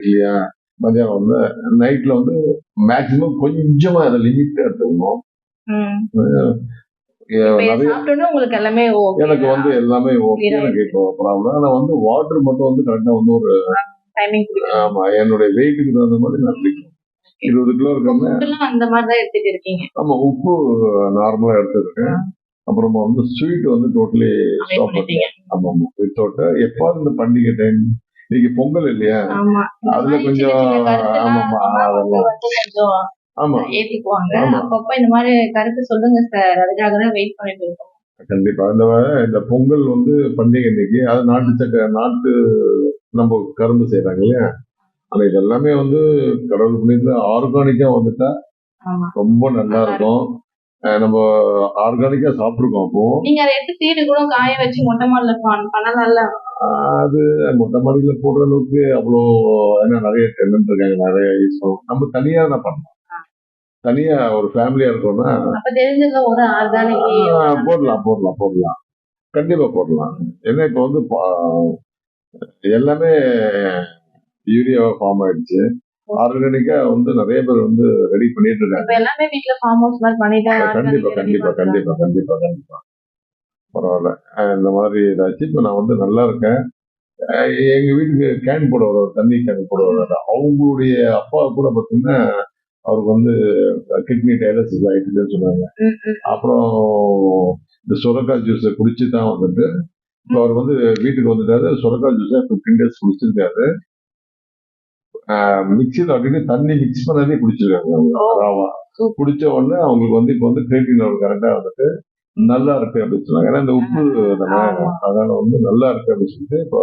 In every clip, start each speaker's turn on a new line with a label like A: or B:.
A: இல்லையா? மதியானம் வந்து நைட்ல வந்து மேக்சிமம் கொஞ்சமா அதை லிமிட் எடுத்துக்கணும் எனக்கு வந்து எல்லாமே ஓகே எனக்கு இப்போ ப்ராப்ளம் ஆனா வந்து வாட்டர் மட்டும் வந்து கரெக்டா வந்து ஒரு ஆமா என்னுடைய வெயிட்டுக்கு தகுந்த மாதிரி நான் குடிக்கணும். இருபது கிலோ இருக்கோம்னா
B: அந்த மாதிரி தான் எடுத்துட்டு இருக்கீங்க.
A: ஆமா உப்பு நார்மலா எடுத்துருக்கேன் அப்புறமா வந்து ஸ்வீட் வந்து டோட்டலி ஸ்டாப்
B: பண்ணிட்டீங்க.
A: ஆமா ஆமா. வித்தவுட் எப்பாவது இந்த பண்டிகை டைம் இன்னைக்கு பொங்கல் இல்லையா? அதுல கொஞ்சம் ஆமாமா அதெல்லாம் ஆமா
B: ஏத்துக்குவாங்க. அப்பப்ப இந்த மாதிரி கருத்து சொல்லுங்க சார் அதுக்காக தான் வெயிட் பண்ணிட்டு இருக்கோம்.
A: கண்டிப்பா. இந்த இந்த பொங்கல் வந்து பண்டிகை இன்னைக்கு அது நாட்டு சக்க நாட்டு நம்ம கரும்பு செய்யறாங்க இல்லையா? ஆனா இது எல்லாமே வந்து கடவுள் புண்ணியத்துல ஆர்கானிக்கா வந்துட்டா ரொம்ப நல்லா இருக்கும். நம்ம ஆர்கானிக்கா சாப்பிட்டுருக்கோம் அப்போ.
B: நீங்க அதை எடுத்து சீடு கூட காய வச்சு மொட்டை மாடல பண்ணலாம்ல?
A: அது மொட்டை மாடியில போடுற அளவுக்கு அவ்வளோ ஏன்னா நிறைய டெனன்ட் இருக்காங்க நிறைய யூஸ் பண்ணுவோம் நம்ம தனியா என்ன பண்ணலாம்? தனியா ஒரு ஃபேமிலியா இருக்கோம்னா போடலாம் போடலாம் போடலாம். கண்டிப்பா போடலாம். ஏன்னா இப்ப வந்து எல்லாமே யூரியா ஃபார்ம் ஆயிடுச்சு. ஆர்கானிக்கா வந்து நிறைய பேர் வந்து ரெடி பண்ணிட்டு இருக்காங்க.
B: ஃபார்ம் ஹவுஸ் மாதிரி பண்ணிட்டாங்க
A: கண்டிப்பா கண்டிப்பா கண்டிப்பா கண்டிப்பா கண்டிப்பா. பரவாயில்ல. இந்த மாதிரி இதாச்சு இப்ப நான் வந்து நல்லா இருக்கேன். அஹ் எங்க வீட்டுக்கு கேன் போட வருவார் தண்ணி கேன் போட வருவார் அவங்களுடைய அப்பா கூட பாத்தீங்கன்னா அவருக்கு வந்து கிட்னி டயலிசிஸ் ஆயிட்டுன்னு சொன்னாங்க. அப்புறம் இந்த சுரக்காய் ஜூஸ் குடிச்சு தான் வந்துட்டு இப்போ அவர் வந்து வீட்டுக்கு வந்துட்டாரு. சுரக்காய் ஜூஸ் ஃபிஃப்டீன் டேஸ் குடிச்சிருக்காரு. மிக்சியில் அப்படின்னு தண்ணி மிக்ஸ் பண்ணாதே குடிச்சிருக்காங்க அவங்க. ராவா. குடிச்ச உடனே அவங்களுக்கு வந்து இப்போ வந்து கிரேட்டின் லெவல் கரெக்டா வந்துட்டு நல்லா இருக்கு அப்படின்னு சொன்னாங்க. ஏன்னா இந்த உப்பு தானே. அதனால வந்து நல்லா இருக்கு அப்படின்னு சொல்லிட்டு இப்போ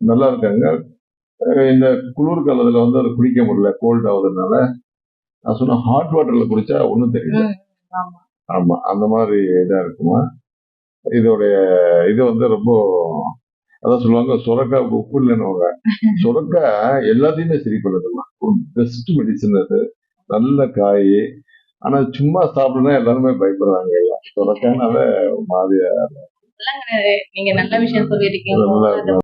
A: நல்லா இருக்காங்க. இந்த குளிர் காலத்துல வந்து அதை குடிக்க முடியல கோல்ட் ஆகுதுனால. நான் சொன்ன ஹாட் வாட்டர்ல குடிச்சா ஒன்றும் தெரியல.
B: ஆமா.
A: ஆமா அந்த மாதிரி இதா இருக்குமா? இதோடைய இது வந்து ரொம்ப அதான் சொல்லுவாங்க சுரக்காய் உப்பு இல்லைன்னு சுரக்காய் எல்லாத்தையுமே சரி பண்ணுதுமா? பெஸ்ட் மெடிசன் அது. நல்ல காய். ஆனா சும்மா சாப்பிடணும் எல்லாருமே பயப்படுறாங்க. சுரக்காய்னால மாதிரியா
B: நீங்க நல்ல விஷயம் சொல்லியிருக்கீங்க.